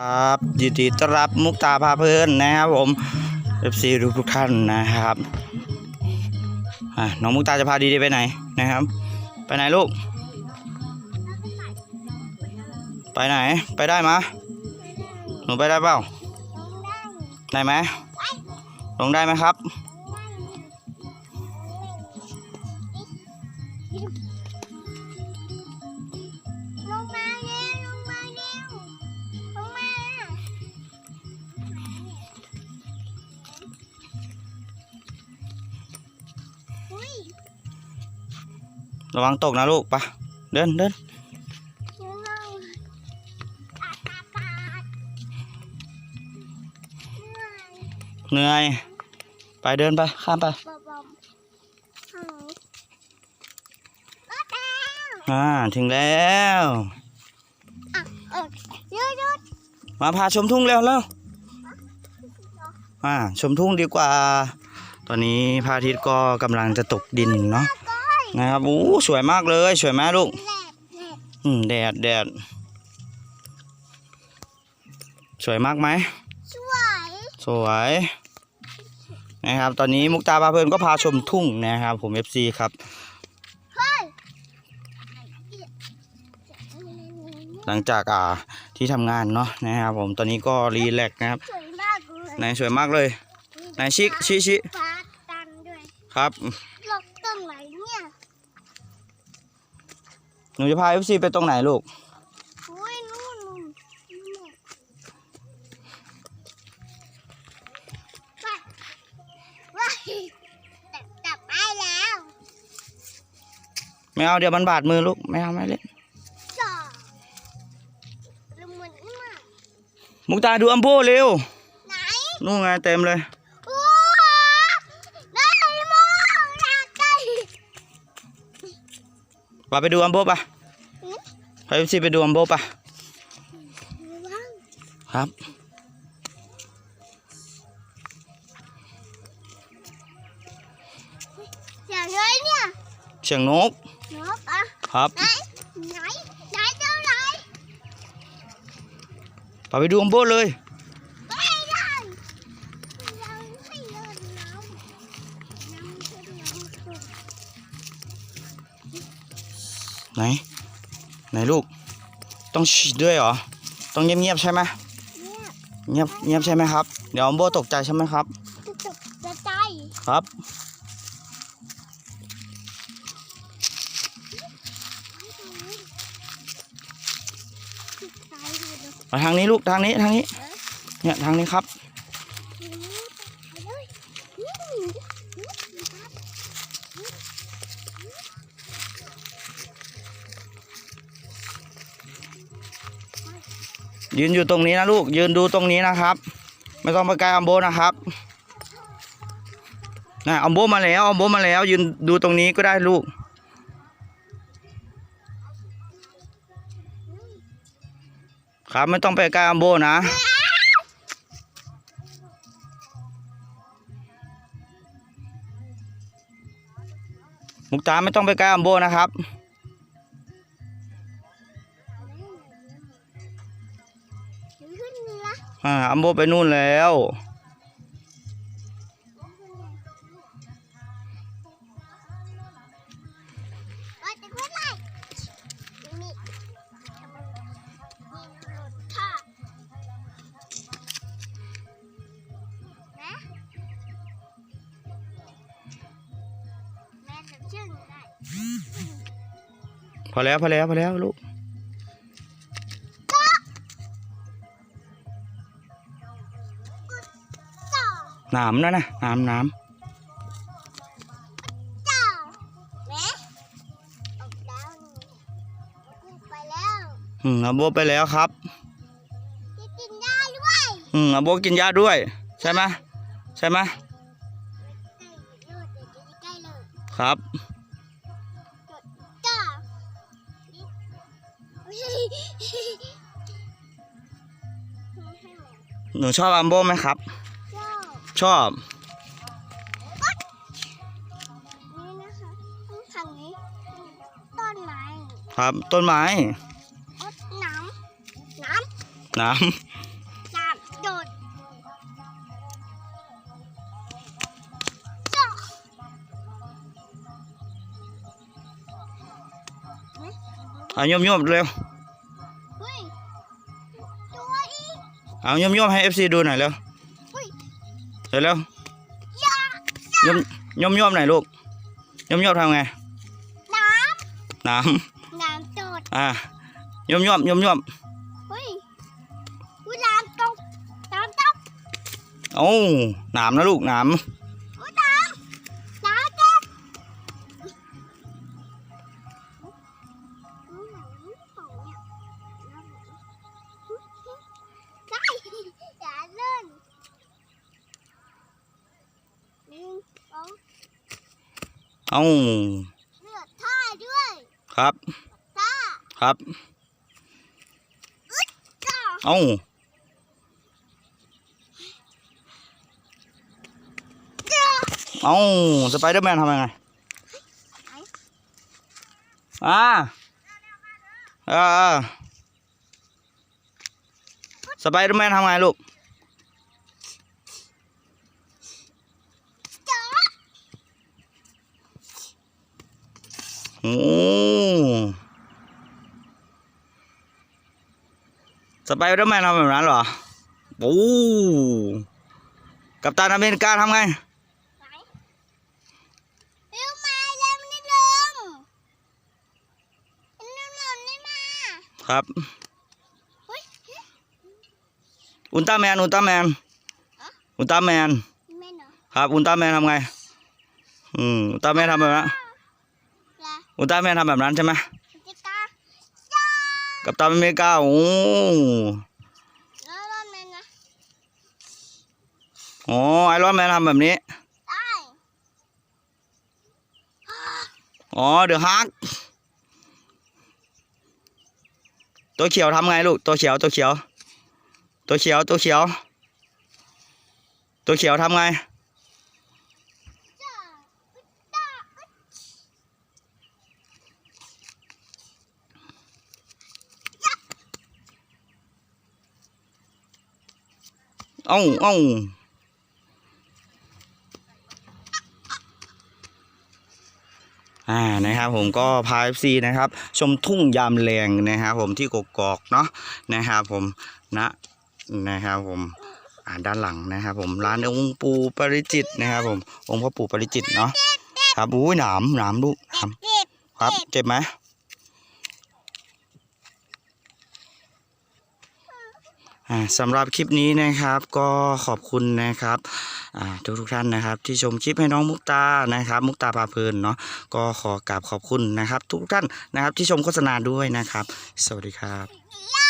ครับยินดีต้อนรับมุกตาพาเพลินนะครับผมเอฟซีทุกทุกๆท่านนะครับอะน้องมุกตาจะพาดีดีไปไหนนะครับ ไปไหนลูก ไปไหนไปได้มะหนูไปได้เปล่าได้ไหมลงได้ไหมครับ ระวังตกนะลูกไปะเดินเดินเหนื่อย ไปเดินไป ข้ามไปอ่าถึงแล้วมาพาชมทุ่งเร็วแล้วอ่าชมทุ่งดีกว่า อนนี้พระอาทิตย์ก็กำลังจะตกดินเนาะก้อยนะครับอู้สวยมากเลย สวยไหมลูกแหลกแหลกอืมแดดแดดสวยมากไหมสวยสวยนะครับ ตอนนี้มุกตาพาเพลินก็พาชมทุ่งนะครับ ผม FC ครับเฮ้ยหลังจากอ่าที่ทำงานเนาะนะครับ ผมตอนนี้ก็รีแลกซ์นะครับสวยมากเลยไหนสวยมากเลยไหนชิชิชิฟ้าตันด้วย ครับหลบตรงไหนเนี่ย หนูจะพา FC ไปตรงไหนลูก อุ้ยนู่นนู่นนู่นไปไปแต่จับได้แล้ว ไม่เอาเดี๋ยวมันบาดมือลูก ไม่เอาไม่เล่นจ่อลุงมันนี่มามุกตาดูอัมโบเร็ว ไหน นู่นไงเต็มเลย ปาไปดูอัมโบปะหืมพา FC ไปดูอัมโบปะระวังครับ เสียงเลยเนี่ยเสียงนกนกอะครับไหนไหนไหนเจ้าไหนปาไปดูอัมโบเลย ไหน ไหนลูก ต้องฉีดด้วยเหรอ ต้องเงียบๆใช่ไหมเนี่ยเงียบเงียบใช่ไหมครับ เดี๋ยวอัมโบตกใจใช่ไหมครับจะตกจะใจ ครับตายเลยเนอะมาทางนี้ลูกทางนี้ทางนี้ เนี่ยทางนี้ครับ ยืนอยู่ตรงนี้นะลูก ยืนดูตรงนี้นะครับ ไม่ต้องไปใกลอัมโบนะครับนะอัมโบมาแล้วอัมโบมาแล้ว ยืนดูตรงนี้ก็ได้ลูก ครับไม่ต้องไปใกลอัมโบนะมุกตาไม่ต้องไปใกลอัมโบนะครับ อ่าอัมโบไปนู่นแล้ว พอแล้วพอแล้วพอแล้วลูก หนามนะนะหนามหนามจ่อแม่ออกแล้วนี่ไปแล้วอืมอัมโบไปแล้วครับจะกินได้ด้วยอืมอัมโบกินยาด้วย ใช่ไหมใช่ไหมใกล้เลยเดี๋ยวจะใกล้เลยครับจ้าหนูชอบอัมโบไหมครับจ้า ชอบครับต้นไม้น้ำน้น้ำน้ำโดดโดดำเอาโยมโยมเร็วเฮ้ยตัวอาโยมโยมให้เอฟซีดูหน่อยเร็ว เร็วเร็วอยาย่อมย่อมย่อมๆหน่อยลูกย่อมย่อมๆทำไงน้น้ำน้ำตดำอะย่อมย่อมย่อมย่อมเฮ้ยอุ้ยน้ำตกน้ำตกๆโอ้หนามนะลูกหนา เอ้าเลือดท่าด้วยครับท่าครับจ้าเอ้าจ้าเอ้าสไปเดอร์แมนทำยังไงอ่าอ่าอ่าสไปเดอร์แมนทำไงลูก จ้า โอ้สไปเดอร์แมนทำแบบนั้นเหรอโอ้กัปตันอเมริกาทำไงไหนเร็วมาเร็วนี่ลงนี่ลงนี่มาครับเฮ้ยอุลตร้าแมน อุลตร้าแมน อุลตร้าแมนแม่เนาะครับ อุลตร้าแมนทำไง อืม อุลตร้าแมนทำแบบนั้นละ อุลตร้าแมนทำแบบนั้นใช่ไหมจิกาจ้ากัปตันอเมริกาโอ้แล้วรอนแม่นะโอ้ไอรอนแมนทำแบบนี้ได้อ๋อเดอะฮักตัวเขียวทำไงลูกตัวเขียวตัวเขียว ตัวเขียวตัวเขียว ตัวเขียวทำไง จ้าจ้า เอ้าเอ้าอ่านะครับผมก็พา FC นะครับ ชมทุ่งยามแรงนะครับผมที่กกอกเนาะนะครับผมณนะครับผมอ่าด้านหลังนะครับผมร้านองค์ปู่ปริจิตนะครับผมองค์พ่อปู่ปริจิตเนาะครับอุ้ยหนามหนามลูกหนามเจ็บครับเจ็บไหมอ่า สำหรับคลิปนี้นะครับก็ขอบคุณนะครับทุกทุกท่านนะครับ ที่ชมคลิปให้น้องมุกตานะครับ มุกตาพาเพลินเนาะก็ขอกราบขอบคุณนะครับ ทุกท่านนะครับที่ชมโฆษณาด้วยนะครับ สวัสดีครับ